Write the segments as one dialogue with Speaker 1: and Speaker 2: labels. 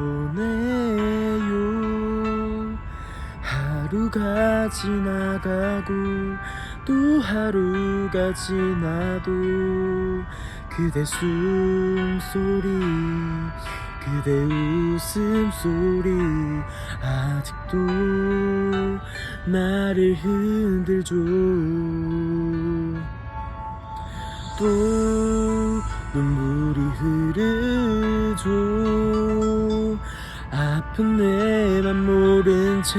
Speaker 1: 보내요. 하루가 지나가고 또 하루가 지나도 그대 숨소리 그대 웃음소리 아직도 나를 흔들죠. 또 눈물 이 흐르죠 아픈 내 맘 모른 채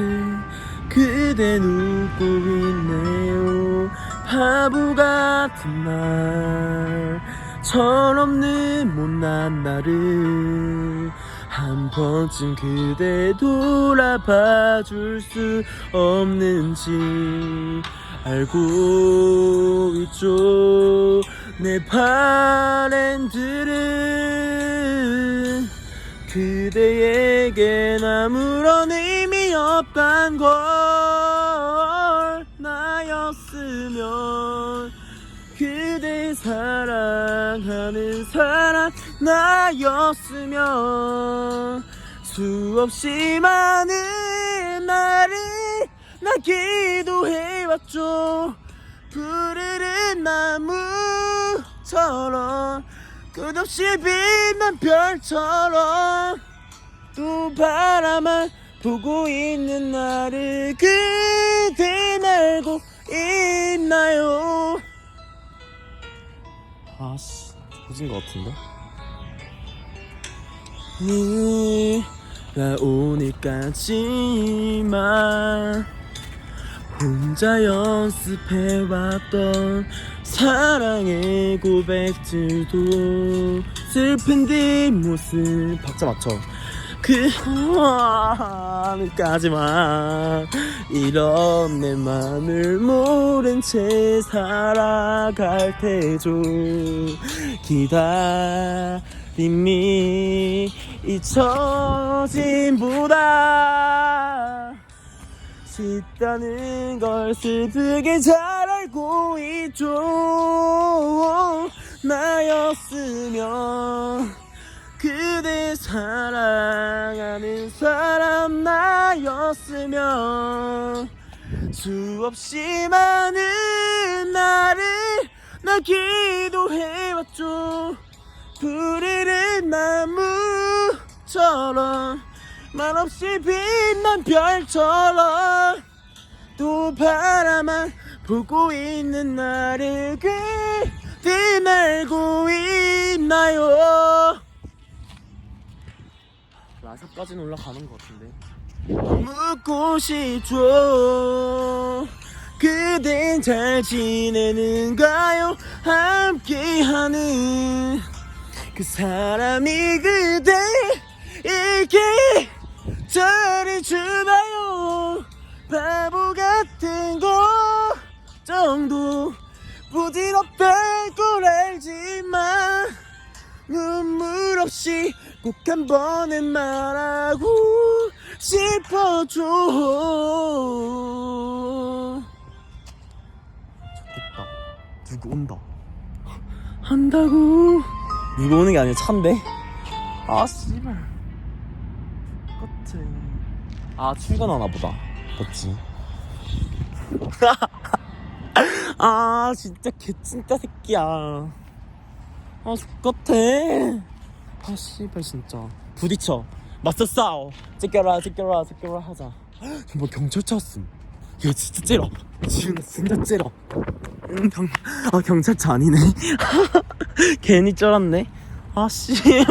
Speaker 1: 그댄 웃고 있네요. 바보 같은 날 철없는 못난 나를 한 번쯤 그대 돌아봐 줄 수 없는지 알고 있죠. 내 바랜들은 그대에겐 아무런 의미 없단 걸 나였으면 그대 사랑하는 사람 나였으면 수없이 많은 날을 나 기도해왔죠. 푸르른 나무처럼 끝없이 빛난 별처럼 또 바라만 보고 있는 나를 그대 알고 있나요? 아씨 터진 것 같은데? 네가 오늘까지만 혼자 연습해왔던 사랑의 고백들도 슬픈 뒷모습. 박자 맞춰. 그 하늘까지만 이런 내 맘을 모른 채 살아갈 테죠. 기다림이 잊혀짐보다 쉽다는 걸 슬프게 잘 알고 있죠. 나였으면 그대 사랑하는 사람 나였으면 수없이 많은 나를 나 기도해왔죠. 푸르른 나무처럼 말없이 빛난 별처럼 또 바라만 보고 있는 나를 그대 알고 있나요? 라사까지는 올라가는 것 같은데. 묻고 싶죠 그댄 잘 지내는가요? 함께하는 그 사람이 그대에게 잘해주나요? 바보 같은 걱정도. 부질없단 걸 알지만 눈물 없이 꼭 한 번은 말하고 싶어줘. 좋겠다. 누구 온다. 한다고. 누구 오는 게 아니라 차인데? 아 씨발 끝에 아 출근하나 보다. 그치 아 진짜 개 진짜 새끼야. 아 X같아. 아 씨발 진짜. 부딪혀. 맞서 싸워. 찌껴라 찌껴라 찌껴라 하자. 정말 경찰차 왔음. 얘 진짜 째려 지금 진짜 째려 음, 경, 아 경찰차 아니네. 괜히 쩔었네. 아 씨발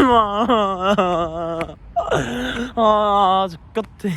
Speaker 1: 아 X같아